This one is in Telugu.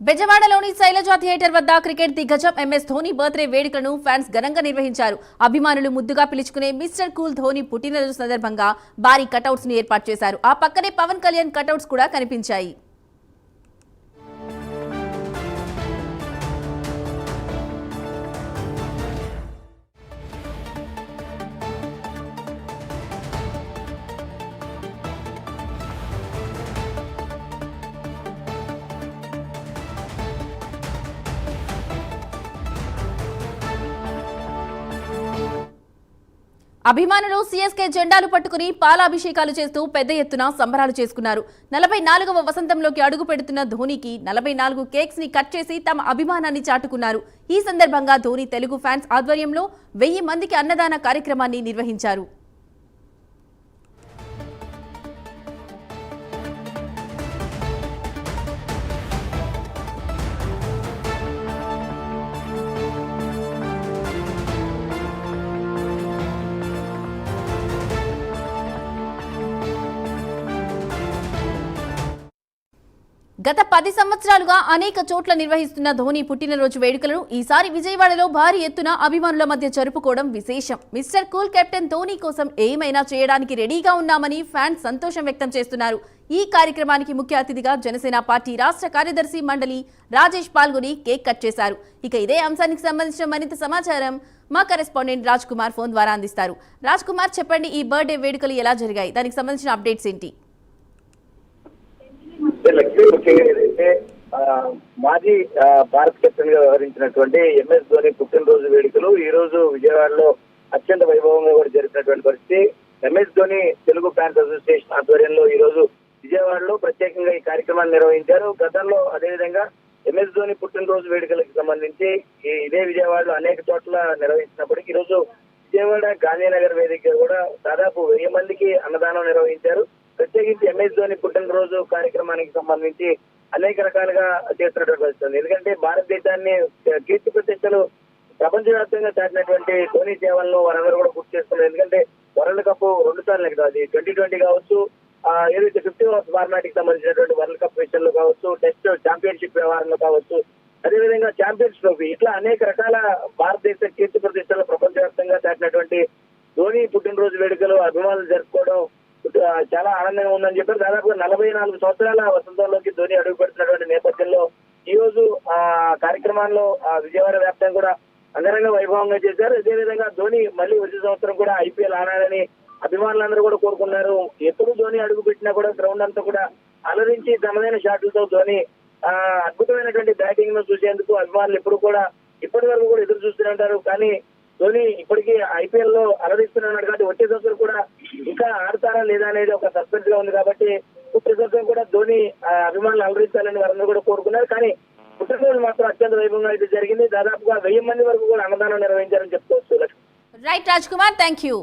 బెజవాడలోని శైలజ థియేటర్ వద్ద క్రికెట్ దిగ్గజం ఎంఎస్ ధోని బర్త్డే వేడుకలను ఫ్యాన్స్ ఘనంగా నిర్వహించారు. అభిమానులు ముద్దుగా పిలుచుకునే మిస్టర్ కూల్ ధోని పుట్టినరోజు సందర్భంగా భారీ కటౌట్స్ను ఏర్పాటు చేశారు. ఆ పక్కనే పవన్ కళ్యాణ్ కటౌట్స్ కూడా కనిపించాయి. అభిమానులు సీఎస్కే జెండాలు పట్టుకుని పాలాభిషేకాలు చేస్తూ పెద్ద ఎత్తున సంబరాలు చేసుకున్నారు. నలభై నాలుగవ వసంతంలోకి అడుగు పెడుతున్న ధోనికి నలభై నాలుగు కేక్స్ని కట్ చేసి తమ అభిమానాన్ని చాటుకున్నారు. ఈ సందర్భంగా ధోని తెలుగు ఫ్యాన్స్ ఆధ్వర్యంలో వెయ్యి మందికి అన్నదాన కార్యక్రమాన్ని నిర్వహించారు. గత పది సంవత్సరాలుగా అనేక చోట్ల నిర్వహిస్తున్న ధోని పుట్టినరోజు వేడుకలను ఈసారి విజయవాడలో భారీ ఎత్తున అభిమానుల మధ్య జరుపుకోవడం విశేషం. మిస్టర్ కూల్ కెప్టెన్ ధోని కోసం ఏమైనా చేయడానికి రెడీగా ఉన్నామని ఫ్యాన్స్ సంతోషం వ్యక్తం చేస్తున్నారు. ఈ కార్యక్రమానికి ముఖ్య అతిథిగా జనసేన పార్టీ రాష్ట్ర కార్యదర్శి మండలి రాజేష్ పాల్గొని కేక్ కట్ చేశారు. ఇక ఇదే అంశానికి సంబంధించిన మరింత సమాచారం మా కరెస్పాండెంట్ రాజ్ కుమార్ ఫోన్ ద్వారా అందిస్తారు. రాజ్ కుమార్ చెప్పండి ఈ బర్త్డే వేడుకలు ఎలా జరిగాయి? దానికి సంబంధించిన అప్డేట్స్ ఏంటి? లక్ష్మీ ముఖ్యంగా ఏదైతే మాజీ భారత కెప్టెన్గా వ్యవహరించినటువంటి ఎంఎస్ ధోని పుట్టినరోజు వేడుకలు ఈ రోజు విజయవాడలో అత్యంత వైభవంగా కూడా జరిగినటువంటి పరిస్థితి. MS Dhoni Telugu fans association ఆధ్వర్యంలో ఈ రోజు విజయవాడలో ప్రత్యేకంగా ఈ కార్యక్రమాన్ని నిర్వహించారు. గతంలో అదేవిధంగా ఎంఎస్ ధోని పుట్టినరోజు వేడుకలకు సంబంధించి ఇదే విజయవాడలో అనేక చోట్ల నిర్వహించినప్పటికీ ఈ రోజు విజయవాడ గాంధీనగర్ వేదిక కూడా దాదాపు వెయ్యి మందికి అన్నదానం నిర్వహించారు. ప్రత్యేకించి ఎంఎస్ ధోని పుట్టినరోజు కార్యక్రమానికి సంబంధించి అనేక రకాలుగా చేస్తున్నటువంటి వస్తుంది ఎందుకంటే భారతదేశాన్ని కీర్తి ప్రతిష్టలు ప్రపంచవ్యాప్తంగా చాటినటువంటి ధోని సేవలను వారందరూ కూడా గుర్తు చేస్తున్నారు ఎందుకంటే వరల్డ్ కప్ రెండు సార్లు కదా అది. ట్వంటీ ట్వంటీ కావచ్చు ఏదైతే ఫిఫ్టీ ఓవర్స్ ఫార్మాట్కి సంబంధించినటువంటి వరల్డ్ కప్ విషయంలో కావచ్చు టెస్ట్ ఛాంపియన్షిప్ వ్యవహారంలో కావచ్చు అదేవిధంగా ఛాంపియన్స్ ట్రోఫీ ఇట్లా అనేక రకాల భారతదేశ కీర్తి ప్రతిష్టలు ప్రపంచవ్యాప్తంగా చాటినటువంటి ధోని పుట్టినరోజు వేడుకలు అభిమానులు జరుపుకోవడం చాలా ఆనందంగా ఉందని చెప్పారు. దాదాపుగా నలభై నాలుగు సంవత్సరాల వసంతంలోకి ధోని అడుగు పెడుతున్నటువంటి నేపథ్యంలో ఈ రోజు ఆ కార్యక్రమాల్లో ఆ, విజయవాడ వ్యాప్తంగా కూడా అంగరంగ వైభవంగా చేశారు. అదేవిధంగా ధోని మళ్ళీ వచ్చే సంవత్సరం కూడా ఐపీఎల్ ఆడాలని అభిమానులందరూ కూడా కోరుకున్నారు ఎప్పుడు ధోని అడుగు పెట్టినా కూడా గ్రౌండ్ అంతా కూడా అలరించి తమదైన షాట్లతో ధోని ఆ, అద్భుతమైనటువంటి బ్యాటింగ్ను చూసేందుకు అభిమానులు ఎప్పుడు కూడా ఇప్పటి వరకు కూడా ఎదురు చూస్తూనే ఉంటారు. కానీ ధోని ఇప్పటికీ ఐపీఎల్లో అలరిస్తున్నాడు కాబట్టి వచ్చే సంవత్సరం కూడా ఇంకా ఆడతారా లేదా అనేది ఒక సస్పెన్స్గా ఉంది కాబట్టి వచ్చే సంవత్సరం కూడా ధోని అభిమానులు అలరించాలని వారందరూ కూడా కోరుకున్నారు. కానీ పుట్టినరోజు మాత్రం అత్యంత వైభవంగా అయితే జరిగింది. దాదాపుగా వెయ్యి మంది వరకు కూడా అన్నదానం నిర్వహించారని చెప్పుకోవచ్చు. Right Raj Kumar thank you